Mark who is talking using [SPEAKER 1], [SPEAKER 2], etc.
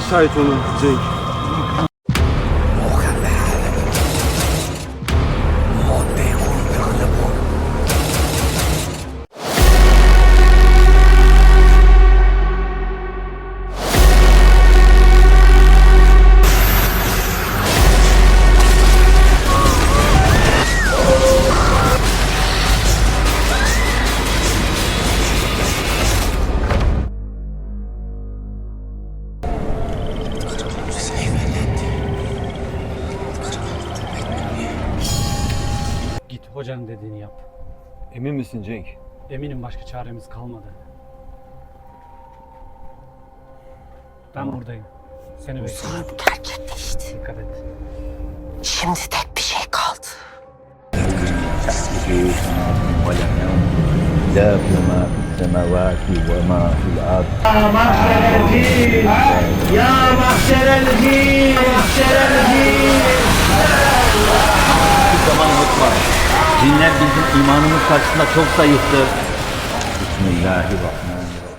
[SPEAKER 1] şahit olun Cenk.
[SPEAKER 2] hocanın dediğini yap.
[SPEAKER 3] Emin misin Cenk?
[SPEAKER 2] Eminim başka çaremiz kalmadı. Ben buradayım. Seni bekliyorum.
[SPEAKER 4] Zulüm gerçekleşti.
[SPEAKER 2] Dikkat et.
[SPEAKER 4] Şimdi tek bir şey kaldı.
[SPEAKER 5] له ما في السماوات وما في الأرض Hiçbir zaman unutma. Cinler bizim imanımız karşısında çok zayıftır. Bismillahirrahmanirrahim.